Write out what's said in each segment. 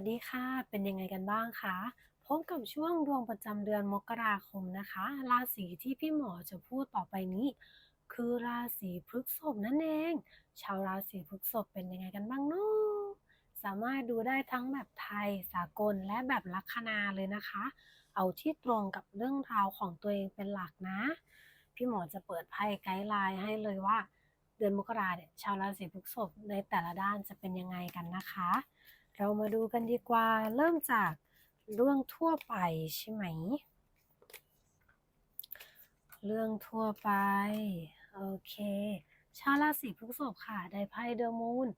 วัสดีค่ะ เป็นยังไงกันบ้างคะพบกับช่วงดวงประจำเดือนมกราคมนะคะ ราศีที่พี่หมอจะพูดต่อไปนี้ คือราศีพฤษภนั่นเอง ชาวราศีพฤษภเป็นยังไงกันบ้างเนาะสามารถดูได้ทั้งแบบไทยสากลและแบบลัคนาเลยนะคะ เอาที่ตรงกับเรื่องราวของตัวเองเป็นหลักนะ พี่หมอจะเปิดไพ่ไกด์ไลน์ให้เลยว่า เดือนมกราเนี่ยชาวราศีพฤษภในแต่ละด้านจะเป็นยังไงกันนะคะ เรามาดูกันดีกว่า เริ่มจากเรื่องทั่วไปใช่ไหม เรื่องทั่วไป โอเค ชาวราศีพฤษภค่ะ ได้ไพ่เดอะมูน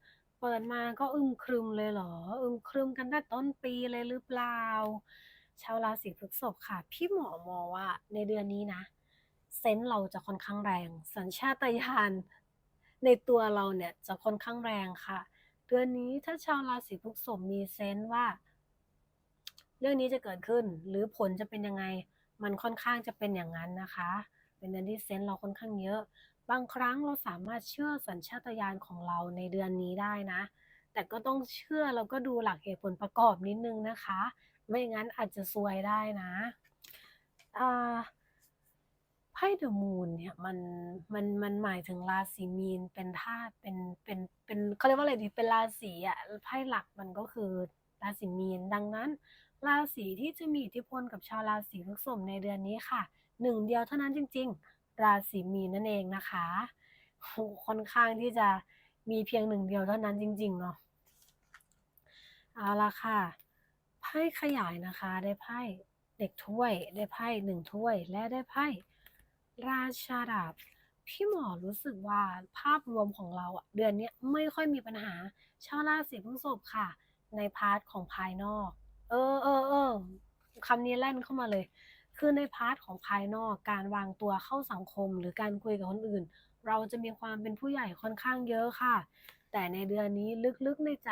เปิดมาก็อึมครึมเลยเหรอ อึมครึมกันตั้งแต่ต้นปีเลยหรือเปล่า ชาวราศีพฤษภค่ะ พี่หมอมองว่าในเดือนนี้นะ เซนส์เราจะค่อนข้างแรง สัญชาตญาณในตัวเราเนี่ยจะค่อนข้างแรงค่ะ เดือนนี้ถ้าชาวราศีพฤษภมีเซนส์ว่า เรื่องนี้จะเกิดขึ้น หรือผลจะเป็นยังไง มันค่อนข้างจะเป็นอย่างนั้นนะคะ เป็นเดือนที่เซนส์เราค่อนข้างเยอะ บางครั้งเราสามารถเชื่อสัญชาตญาณของเราในเดือนนี้ได้นะ แต่ก็ต้องเชื่อแล้วก็ดูหลักเหตุผลประกอบนิดนึงนะคะ ไม่งั้นอาจจะซวยได้นะอ่า ไพ่เดอะมูนเนี่ยมันมันมันหมายถึงราศีมีนเป็นธาตุเป็นเป็นเป็นเขาเรียกว่าอะไรดีเป็นราศีอะไพ่หลักมันก็คือราศีมีนดังนั้น ราศีที่จะมีอิทธิพลกับชาวราศีพฤษภในเดือนนี้ค่ะหนึ่งเดียวเท่านั้นจริง ๆ ราศีมีนนั่นเองนะคะค่อนข้างที่จะมีเพียงหนึ่งเดียวเท่านั้นจริง ๆ เนาะเอาละค่ะไพ่ขยายนะคะ ได้ไพ่เด็กถ้วย ได้ไพ่หนึ่งถ้วย และได้ไพ่ ราชาดาบพี่หมอรู้สึกว่าภาพรวมของเราอะเดือนนี้ไม่ค่อยมีปัญหาชาวราศีพฤษภค่ะ ในพาร์ทของภายนอก เออเออเออคำนี้แล่นเข้ามาเลย คือในพาร์ทของภายนอกการวางตัวเข้าสังคม หรือการคุยกับคนอื่น เราจะมีความเป็นผู้ใหญ่ค่อนข้างเยอะค่ะ แต่ในเดือนนี้ลึกๆในใจ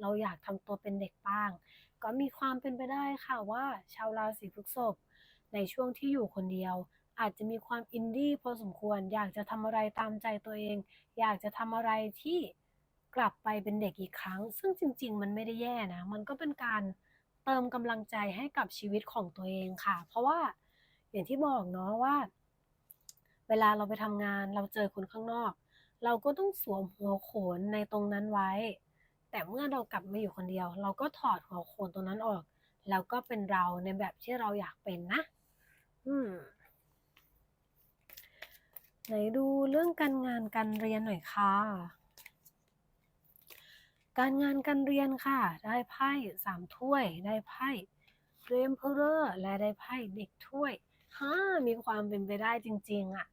เราอยากทำตัวเป็นเด็กบ้าง ก็มีความเป็นไปได้ค่ะว่า ชาวราศีพฤษภในช่วงที่อยู่คนเดียว อาจจะมีความอินดี้พอสมควร อยากจะทำอะไรตามใจตัวเอง อยากจะทำอะไรที่กลับไปเป็นเด็กอีกครั้ง ซึ่งจริง ๆ มันไม่ได้แย่นะ มันก็เป็นการเติมกำลังใจให้กับชีวิตของตัวเองค่ะ เพราะว่าอย่างที่บอกเนาะว่า เวลาเราไปทำงานเราเจอคนข้างนอก เราก็ต้องสวมหัวโขนในตรงนั้นไว้ แต่เมื่อเรากลับมาอยู่คนเดียว เราก็ถอดหัวโขนตรงนั้นออก แล้วก็เป็นเราในแบบที่เราอยากเป็นนะ อืม ไหนดูเรื่องการงานการเรียนหน่อยค่ะ การงานการเรียนค่ะ ได้ไพ่สามถ้วย ได้ไพ่เรมเพอร์และได้ไพ่เด็กถ้วยฮ่ามีความเป็นไปได้จริง ๆอะ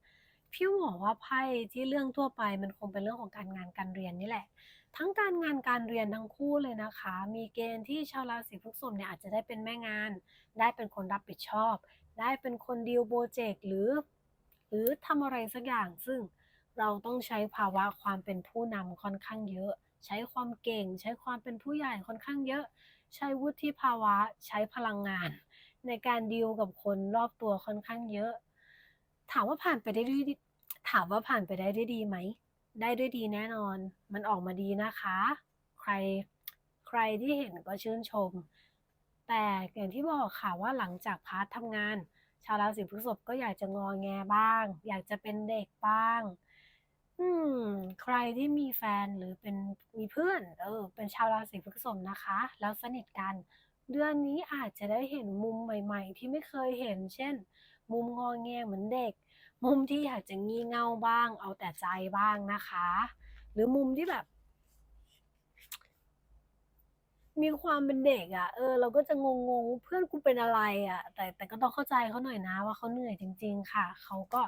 พี่บอกว่าไพ่ที่เรื่องทั่วไปมันคงเป็นเรื่องของการงานการเรียนนี่แหละ ทั้งการงานการเรียนทั้งคู่เลยนะคะ มีเกณฑ์ที่ชาวราศีพฤษภเนี่ยอาจจะได้เป็นแม่งาน ได้เป็นคนรับผิดชอบ ได้เป็นคนดีลโปรเจกต์หรือ หรือทำอะไรสักอย่างซึ่งเราต้องใช้ภาวะความเป็นผู้นำค่อนข้างเยอะ ใช้ความเก่ง ใช้ความเป็นผู้ใหญ่ค่อนข้างเยอะ ใช้วุฒิภาวะใช้พลังงาน ในการดีลกับคนรอบตัวค่อนข้างเยอะ ถามว่าผ่านไปได้ด้วยดีถามว่าผ่านไปได้ด้วยดีไหม ได้ด้วยดีแน่นอน มันออกมาดีนะคะ ใครใครที่เห็นก็ชื่นชม แต่อย่างที่บอกค่ะว่าหลังจากพาร์ททำงาน ชาวราศีพฤษภก็อยากจะงอแงบ้าง อยากจะเป็นเด็กบ้าง อืม ใครที่มีแฟนหรือเป็นมีเพื่อน เออ เป็นชาวราศีพฤษภนะคะ แล้วสนิทกัน เดือนนี้อาจจะได้เห็นมุมใหม่ ๆ ที่ไม่เคยเห็น เช่น มุมงอแงเหมือนเด็ก มุมที่อยากจะงี่เง่าบ้าง เอาแต่ใจบ้างนะคะ หรือมุมที่แบบ มีความเป็นเด็กอะเออ เราก็จะงงๆ เพื่อนกูเป็นอะไรอะ แต่แต่ก็ต้องเข้าใจเขาหน่อยนะว่าเขาเหนื่อยจริง ๆ ค่ะ เขาก็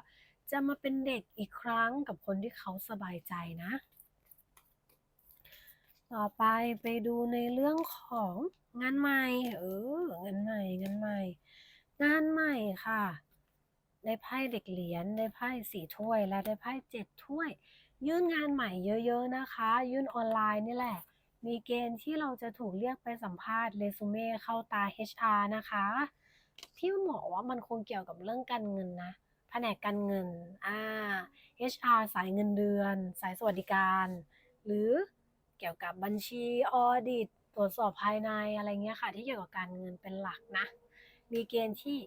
จะมาเป็นเด็กอีกครั้งกับคนที่เขาสบายใจนะ ต่อไปไปดูในเรื่องของงานใหม่ เออ งานใหม่ งานใหม่ งานใหม่ค่ะ ได้ไพ่เด็กเหรียญ ได้ไพ่สี่ถ้วย และได้ไพ่เจ็ดถ้วย ยื่นงานใหม่เยอะ ๆ นะคะ ยื่นออนไลน์นี่แหละ มีเกณฑ์ที่เราจะถูกเรียกไปสัมภาษณ์เรซูเม่เข้าตา HR นะคะพี่หมอว่ามันคงเกี่ยวกับเรื่องการเงินนะแผนกการเงินอ่า HR สายเงินเดือน สายสวัสดิการ หรือเกี่ยวกับบัญชีออดิตตรวจสอบภายในอะไรเงี้ยค่ะ ที่เกี่ยวกับการเงินเป็นหลักนะ มีเกณฑ์ที่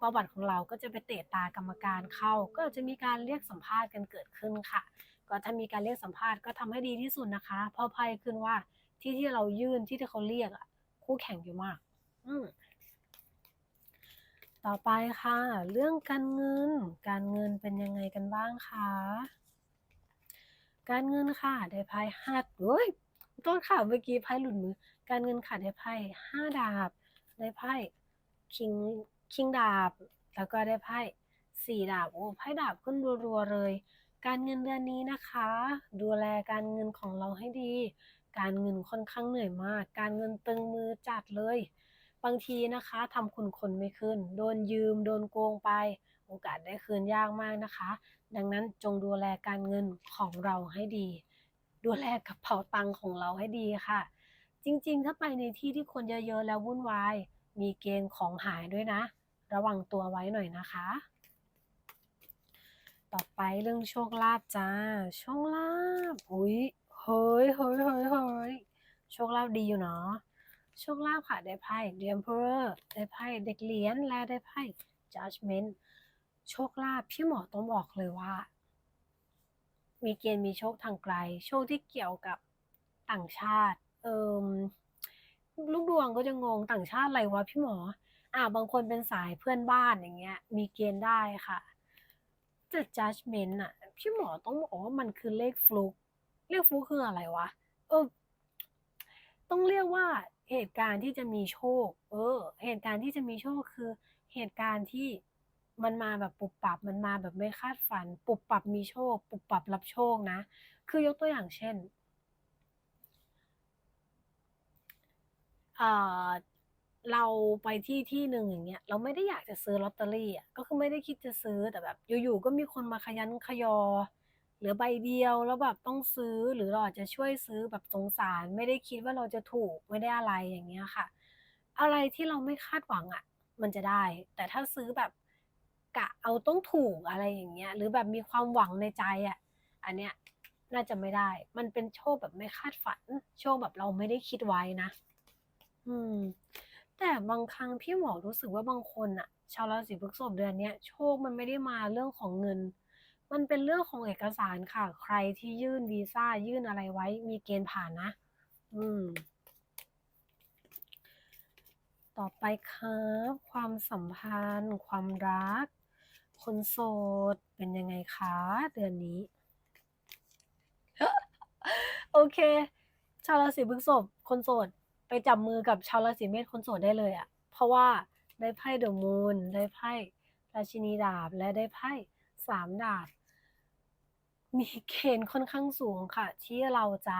ประวัติของเราก็จะไปเตะตากรรมการเข้า ก็จะมีการเรียกสัมภาษณ์กันเกิดขึ้นค่ะ ก็ถ้ามีการเรียกสัมภาษณ์ก็ทำให้ดีที่สุดนะคะ เพราะไพ่ขึ้นว่าที่ที่เรายื่นที่ที่เขาเรียกอะ คู่แข่งเยอะมาก อืต่อไปค่ะ เรื่องการเงิน การเงินเป็นยังไงกันบ้างคะ การเงินค่ะ ได้ไพ่ห้าเฮ้ยโทษค่ะเมื่อกี้ไพ่หลุดมือ การเงินค่ะได้ไพ่ห้าดาบ ได้ไพ่คิงคิงดาบ แล้วก็ได้ไพ่สี่ดาบ โอ้ไพ่ดาบขึ้นรัวๆเลย การเงินเดือนนี้นะคะ ดูแลการเงินของเราให้ดี การเงินค่อนข้างเหนื่อยมาก การเงินตึงมือจัดเลย บางทีนะคะทำคุณคนไม่ขึ้น โดนยืม โดนโกงไป โอกาสได้คืนยากมากนะคะ ดังนั้นจงดูแลการเงินของเราให้ดี ดูแลกระเป๋าตังค์ของเราให้ดีค่ะ จริงๆ ถ้าไปในที่ที่คนเยอะๆแล้ววุ่นวาย มีเกณฑ์ของหายด้วยนะ ระวังตัวไว้หน่อยนะคะ ต่อไปเรื่องโชคลาภจ้า โชคลาภอุ๊ยเฮ้ยเฮ้ยเฮ้ยเฮ้ยโชคลาภดีอยู่เนาะโชคลาภค่ะได้ไพ่ The Emperor ได้ไพ่เด็กเหรียญและได้ไพ่ Judgment โชคลาภพี่หมอต้องบอกเลยว่า มีเกณฑ์มีโชคทางไกล โชคที่เกี่ยวกับต่างชาติ เอิมลูกดวงก็จะงงต่างชาติอะไรวะพี่หมอ อ่าบางคนเป็นสายเพื่อนบ้านอย่างเงี้ย มีเกณฑ์ได้ค่ะ แต่ judgment อะพี่หมอต้องบอกว่ามันคือเลขฟลุกเลขฟลุกคืออะไรวะ เออ ต้องเรียกว่าเหตุการณ์ที่จะมีโชค เออ เหตุการณ์ที่จะมีโชคคือ เหตุการณ์ที่มันมาแบบปุบปับ มันมาแบบไม่คาดฝัน ปุบปับมีโชค ปุบปับรับโชคนะ คือยกตัวอย่างเช่นอ่า เราไปที่ที่หนึ่งอย่างเงี้ยเราไม่ได้อยากจะซื้อลอตเตอรี่อะก็คือไม่ได้คิดจะซื้อแต่แบบอยู่ๆก็มีคนมาขยันขยอเหลือใบเดียวแล้วแบบต้องซื้อหรือเราอาจจะช่วยซื้อแบบสงสาร ไม่ได้คิดว่าเราจะถูกไม่ได้อะไรอย่างเงี้ยค่ะ อะไรที่เราไม่คาดหวังอะ มันจะได้ แต่ถ้าซื้อแบบกะเอาต้องถูกอะไรอย่างเงี้ย หรือแบบมีความหวังในใจอะ อันเนี้ยน่าจะไม่ได้ มันเป็นโชคแบบไม่คาดฝัน โชคแบบเราไม่ได้คิดไว้นะ อืม แต่บางครั้งพี่หมอรู้สึกว่าบางคนน่ะชาวราศีพฤษภเดือนเนี้ยโชคมันไม่ได้มาเรื่องของเงิน มันเป็นเรื่องของเอกสารค่ะ ใครที่ยื่นวีซ่ายื่นอะไรไว้ มีเกณฑ์ผ่านนะ อืม ต่อไปครับ ความสัมพันธ์ ความรัก คนโสดเป็นยังไงคะเดือนนี้ โอเค ชาวราศีพฤษภคนโสด ไปจับมือกับชาวราศีเมษคนโสดได้เลยอะเพราะว่าได้ไพ่เดอะมูนได้ไพ่ราชินีดาบ และได้ไพ่สามดาบ มีเกณฑ์ค่อนข้างสูงค่ะ ที่เราจะ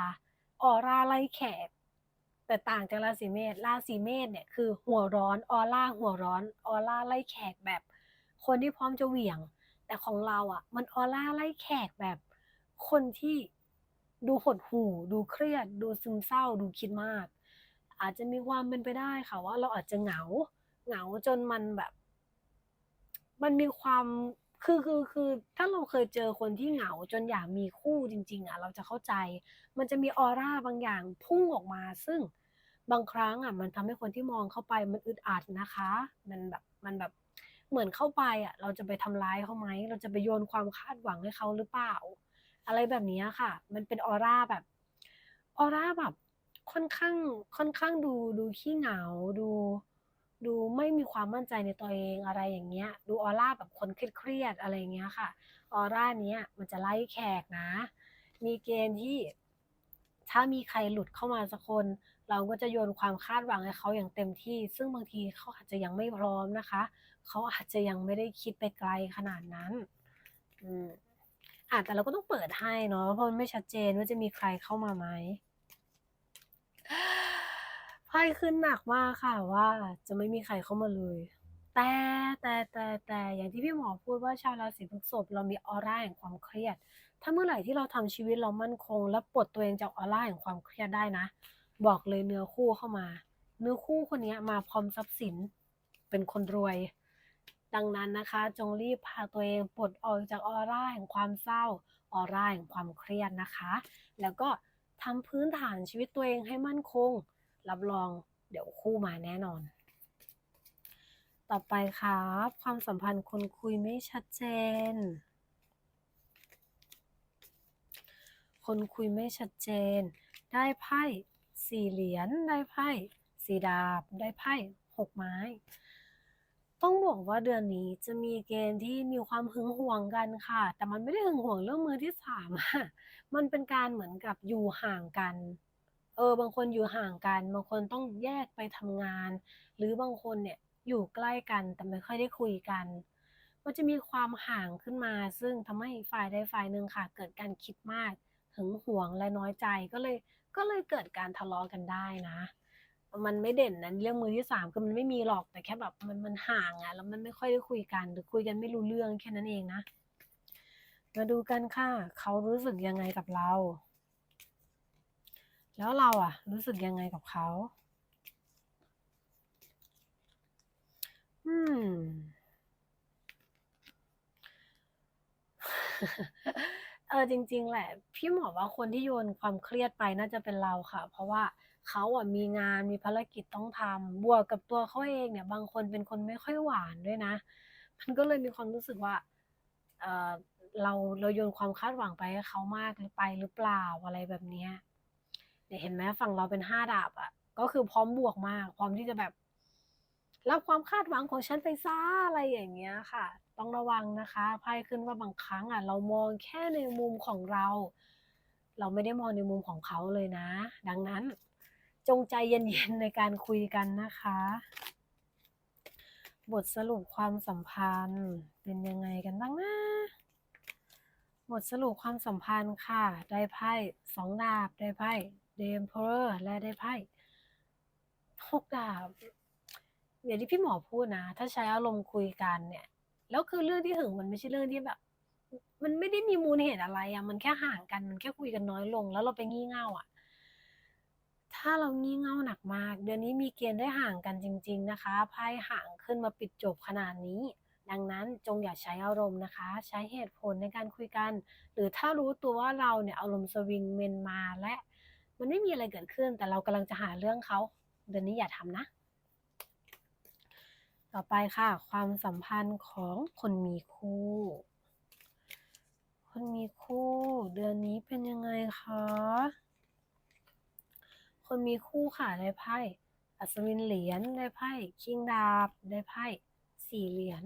ออร่าไล่แขก แต่ต่างจากราศีเมษราศีเมษเนี่ยคือหัวร้อนออร่าหัวร้อนออร่าไล่แขกแบบ คนที่พร้อมจะเหวี่ยง แต่ของเราอะ มันออร่าไล่แขกแบบ คนที่ดูหดหู่ดูเครียด ดูซึมเศร้า ดูคิดมาก อาจจะมีความเป็นไปได้ค่ะว่าเราอาจจะเหงา เหงาจนมันแบบ มันมีความคือคือคือถ้าเราเคยเจอคนที่เหงาจนอยากมีคู่จริง ๆ อะ เราจะเข้าใจ มันจะมีออร่าบางอย่างพุ่งออกมา ซึ่งบางครั้งอะ มันทำให้คนที่มองเข้าไปมันอึดอัดนะคะ มันแบบมันแบบเหมือนเข้าไปอะ เราจะไปทำร้ายเขาไหมเราจะไปโยนความคาดหวังให้เขาหรือเปล่า อะไรแบบนี้ค่ะ มันเป็นออร่าแบบออร่าแบบ ค่อนข้างค่อนข้างดูดูขี้เหงาดู ดูไม่มีความมั่นใจในตัวเองอะไรอย่างเงี้ย ดูออร่าแบบคนเครียดๆอะไรเงี้ยค่ะออร่าเนี้ยมันจะไล่แขกนะ มีเกณฑ์ที่ถ้ามีใครหลุดเข้ามาสักคน เราก็จะโยนความคาดหวังให้เขาอย่างเต็มที่ ซึ่งบางทีเขาอาจจะยังไม่พร้อมนะคะ เขาอาจจะยังไม่ได้คิดไปไกลขนาดนั้นอืมอะแต่เราก็ต้องเปิดให้เนาะเพราะมันไม่ชัดเจนว่าจะมีใครเข้ามาไหม ไพ่ขึ้นหนักมากค่ะว่าจะไม่มีใครเข้ามาเลย แต่แต่แต่แต่อย่างที่พี่หมอพูดว่าชาวราศีพฤษภเรามีออร่าแห่งความเครียด ถ้าเมื่อไหร่ที่เราทำชีวิตเรามั่นคง และปลดตัวเองจากออร่าแห่งความเครียดได้นะ บอกเลยเนื้อคู่เข้ามา เนื้อคู่คนนี้มาพร้อมทรัพย์สินเป็นคนรวย ดังนั้นนะคะ จงรีบพาตัวเองปลดออกจากออร่าแห่งความเศร้าออร่าแห่งความเครียดนะคะ แล้วก็ ทำพื้นฐานชีวิตตัวเองให้มั่นคง รับรองเดี๋ยวคู่มาแน่นอน ต่อไปครับ ความสัมพันธ์คนคุยไม่ชัดเจน คนคุยไม่ชัดเจน ได้ไพ่สี่เหรียญได้ไพ่สี่ดาบ ได้ไพ่หกไม้ ต้องบอกว่าเดือนนี้จะมีเกณฑ์ที่มีความหึงหวงกันค่ะ แต่มันไม่ได้หึงหวงเรื่องมือที่สามอะมันเป็นการเหมือนกับอยู่ห่างกัน เออ บางคนอยู่ห่างกัน บางคนต้องแยกไปทำงาน หรือบางคนเนี่ยอยู่ใกล้กันแต่ไม่ค่อยได้คุยกัน มันจะมีความห่างขึ้นมา ซึ่งทำให้ฝ่ายใดฝ่ายหนึ่งค่ะ เกิดการคิดมากหึงหวงและน้อยใจก็เลยก็เลยเกิดการทะเลาะกันได้นะ มันไม่เด่นนะเรื่องมือที่สามคือมันไม่มีหรอกแต่แค่แบบมันมันห่างอะแล้วมันไม่ค่อยได้คุยกัน หรือคุยกันไม่รู้เรื่องแค่นั้นเองนะมาดูกันค่ะ เขารู้สึกยังไงกับเรา แล้วเราอะรู้สึกยังไงกับเขาอืมเออจริง ๆ แหละ พี่หมอว่าคนที่โยนความเครียดไปน่าจะเป็นเราค่ะ เพราะว่า เขาอะมีงานมีภารกิจต้องทำบวกกับตัวเขาเองเนี่ย บางคนเป็นคนไม่ค่อยหวานด้วยนะ มันก็เลยมีความรู้สึกว่าเออเราเราโยนความคาดหวังไปให้เขามากหรือไปหรือเปล่าอะไรแบบนี้เนี่ยเห็นไหมฝั่งเราเป็นห้าดาบอะก็คือพร้อมบวกมาก พร้อมที่จะแบบรับความคาดหวังของฉันไปซะอะไรอย่างเงี้ยค่ะ ต้องระวังนะคะไพ่ขึ้นว่าบางครั้งอะ เรามองแค่ในมุมของเรา เราไม่ได้มองในมุมของเขาเลยนะ ดังนั้น จงใจเย็นๆในการคุยกันนะคะ บทสรุปความสัมพันธ์เป็นยังไงกันบ้างนะ บทสรุปความสัมพันธ์ค่ะ ได้ไพ่สองดาบ ได้ไพ่เดมเพอร์และได้ไพ่หกดาบอย่างที่พี่หมอพูดนะ ถ้าใช้อารมณ์คุยกันเนี่ย แล้วคือเรื่องที่หึงมันไม่ใช่เรื่องที่แบบ มันไม่ได้มีมูลเหตุอะไรอะมันแค่ห่างกัน มันแค่คุยกันน้อยลง แล้วเราไปงี่เง่าอะ ถ้าเรางี่เง่าหนักมาก เดือนนี้มีเกณฑ์ได้ห่างกันจริง ๆนะคะไพ่ห่างขึ้นมาปิดจบขนาดนี้ ดังนั้นจงอย่าใช้อารมณ์นะคะ ใช้เหตุผลในการคุยกัน หรือถ้ารู้ตัวว่าเราเนี่ยอารมณ์สวิงเมนมาและ มันไม่มีอะไรเกิดขึ้น แต่เรากำลังจะหาเรื่องเขาเดือนนี้อย่าทำนะ ต่อไปค่ะ ความสัมพันธ์ของคนมีคู่คนมีคู่ เดือนนี้เป็นยังไงคะ คนมีคู่ค่ะได้ไพ่อัศวินเหรียญได้ไพ่คิงดาบได้ไพ่สี่เหรียญ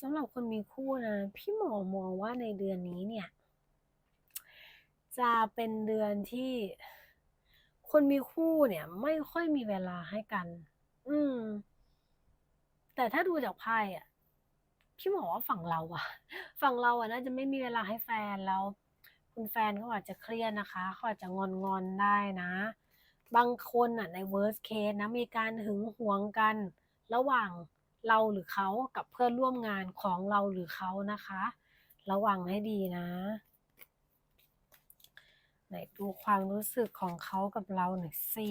สำหรับคนมีคู่นะพี่หมอมองว่าในเดือนนี้เนี่ย จะเป็นเดือนที่คนมีคู่เนี่ย ไม่ค่อยมีเวลาให้กัน อืม แต่ถ้าดูจากไพ่อะพี่หมอว่าฝั่งเราอะฝั่งเราอะน่าจะไม่มีเวลาให้แฟนแล้ว คุณแฟนเขาอาจจะเครียดนะคะเขาอาจจะงอนงอนได้นะ บางคนอะใน worst case นะมีการหึงหวงกัน ระหว่างเราหรือเขากับเพื่อนร่วมงานของเราหรือเขานะคะ ระวังให้ดีนะ ไหนดูความรู้สึกของเขากับเราหน่อยสิ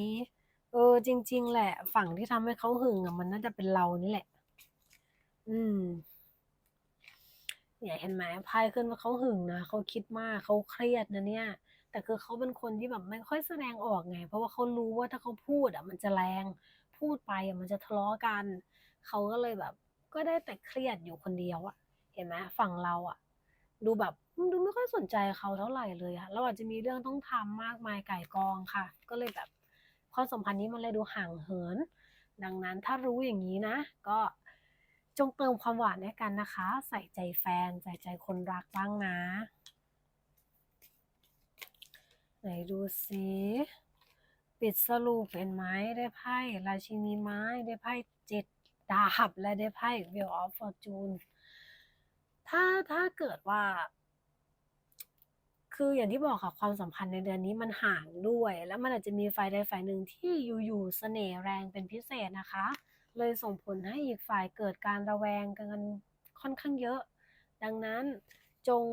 เออ จริง ๆ แหละ ฝั่งที่ทำให้เขาหึงอะมันน่าจะเป็นเรานี่แหละ อืมเนี่ยเห็นไหมไพ่ขึ้นว่าเขาหึงนะเขาคิดมากเขาเครียดนะเนี่ย แต่คือเขาเป็นคนที่แบบไม่ค่อยแสดงออกไง เพราะว่าเขารู้ว่าถ้าเขาพูดอะมันจะแรง พูดไปอะมันจะทะเลาะกัน เขาก็เลยแบบ ก็ได้แต่เครียดอยู่คนเดียวอะ เห็นไหมฝั่งเราอะ ดูแบบดูไม่ค่อยสนใจเขาเท่าไหร่เลยอะเราอาจจะมีเรื่องต้องทำมากมายไก่กองค่ะ ก็เลยแบบความสัมพันธ์นี้มันเลยดูห่างเหิน ดังนั้นถ้ารู้อย่างนี้นะ ก็จงเติมความหวานให้กันนะคะ ใส่ใจแฟน ใส่ใจคนรักบ้างนะ ไหนดูสิปิดสรุปเห็นไหมได้ไพ่ราชินีไม้ได้ไพ่เจ็ดดาบและได้ไพ่ Wheel of Fortune ถ้าถ้าเกิดว่า คืออย่างที่บอกค่ะความสัมพันธ์ในเดือนนี้มันห่างด้วย แล้วมันอาจจะมีฝ่ายใดฝ่ายหนึ่งที่อยู่ๆเสน่ห์แรงเป็นพิเศษนะคะ เลยส่งผลให้อีกฝ่ายเกิดการระแวงกันค่อนข้างเยอะ ดังนั้นจง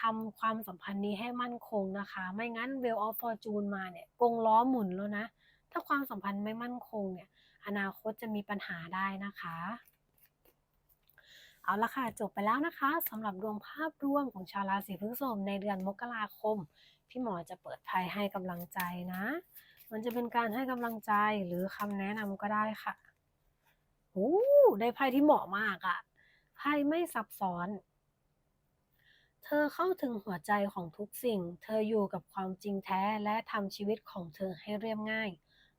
ทำความสัมพันธ์นี้ให้มั่นคงนะคะ ไม่งั้น w e l of Fortune มาเนี่ยกงล้อหมุนแล้วนะ ถ้าความสัมพันธ์ไม่มั่นคงเนี่ย อนาคตจะมีปัญหาได้นะคะ เอาละค่ะ จบไปแล้วนะคะสำหรับดวงภาพรวมของชาวราศีพฤษภในเดือนมกราคม พี่หมอจะเปิดไพ่ให้กำลังใจนะ มันจะเป็นการให้กำลังใจหรือคำแนะนำก็ได้ค่ะโอ้ได้ไพ่ที่เหมาะมากอะไพ่ไม่ซับซ้อน ธอเข้าถึงหัวใจของทุกสิ่ง เธออยู่กับความจริงแท้และทำชีวิตของเธอให้เรียบง่าย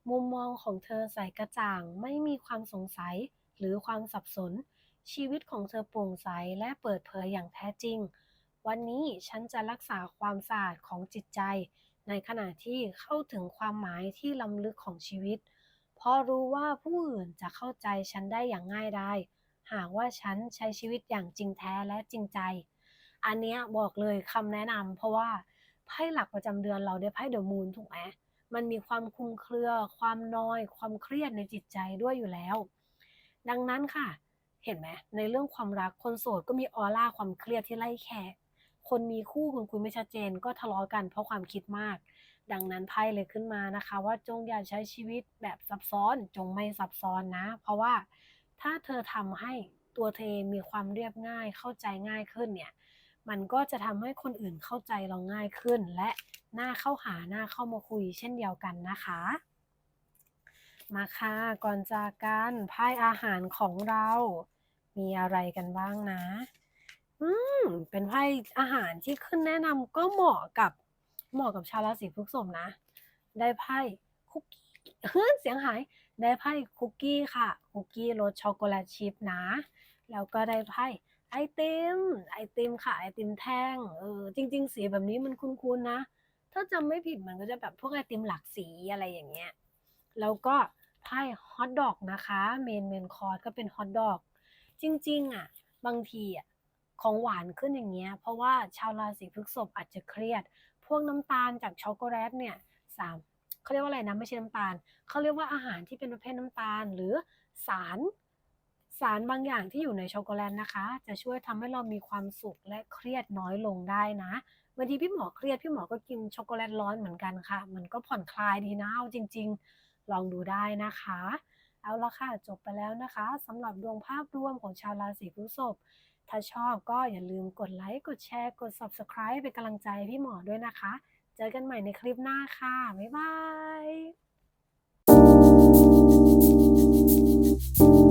มุมมองของเธอใสกระจ่าง ไม่มีความสงสัยหรือความสับสน ชีวิตของเธอโปร่งใสและเปิดเผยอย่างแท้จริง วันนี้ฉันจะรักษาความสะอาดของจิตใจ ในขณะที่เข้าถึงความหมายที่ล้ำลึกของชีวิต เพราะรู้ว่าผู้อื่นจะเข้าใจฉันได้อย่างง่ายดาย หากว่าฉันใช้ชีวิตอย่างจริงแท้และจริงใจ อันเนี้ยบอกเลยคำแนะนำเพราะว่าไพ่หลักประจำเดือนเราได้ไพ่เดอะมูนถูกไหมมันมีความคุมเครือ ความนอย ความเครียดในจิตใจด้วยอยู่แล้ว ดังนั้นค่ะ เห็นไหมในเรื่องความรักคนโสดก็มีออร่าความเครียดที่ไล่แขกคนมีคู่คุณคุยไม่ชัดเจนก็ทะเลาะกันเพราะความคิดมาก ดังนั้นไพ่เลยขึ้นมานะคะ ว่าจงอย่าใช้ชีวิตแบบซับซ้อนจงไม่ซับซ้อนนะ เพราะว่าถ้าเธอทำให้ตัวเธอมีความเรียบง่ายเข้าใจง่ายขึ้นเนี่ย มันก็จะทำให้คนอื่นเข้าใจเราง่ายขึ้น และน่าเข้าหาน่าเข้ามาคุย เช่นเดียวกันนะคะ มาค่ะก่อนจากกันไพ่อาหารของเรา มีอะไรกันบ้างนะ อืมเป็นไพ่อาหารที่ขึ้นแนะนำก็เหมาะกับเหมาะกับชาวราศีพฤษภนะ ได้ไพ่คุกกี้เฮ้ยเสียงหาย ได้ไพ่คุกกี้ค่ะ คุกกี้รสช็อกโกแลตชิพนะ แล้วก็ได้ไพ่ ไอติม ไอติมค่ะ ไอติมแท่ง เออ จริง ๆ สีแบบนี้มันคุ้นๆนะ ถ้าจำไม่ผิดมันก็จะแบบพวกไอติมหลากสีอะไรอย่างเงี้ย แล้วก็ไพ่ฮอทดอกนะคะ เมนเมนคอร์สก็เป็นฮอทดอก จริง ๆ อะ บางทีอะ ของหวานขึ้นอย่างเงี้ย เพราะว่าชาวราศีพฤษภอาจจะเครียด พวกน้ำตาลจากช็อกโกแลตเนี่ยสามเขาเรียกว่าอะไรนะ ไม่ใช่น้ำตาล เขาเรียกว่าอาหารที่เป็นประเภทน้ำตาล หรือสาร สารบางอย่างที่อยู่ในช็อกโกแลตนะคะ จะช่วยทำให้เรามีความสุขและเครียดน้อยลงได้นะบางทีพี่หมอเครียดพี่หมอก็กินช็อกโกแลตร้อนเหมือนกันค่ะ มันก็ผ่อนคลายดีนะเอาจริง ๆ ลองดูได้นะคะ เอาละค่ะจบไปแล้วนะคะสำหรับดวงภาพรวมของชาวราศีพฤษภถ้าชอบก็อย่าลืมกดไลค์กดแชร์กด Subscribe เป็นกำลังใจพี่หมอด้วยนะคะ เจอกันใหม่ในคลิปหน้าค่ะ บ๊ายบาย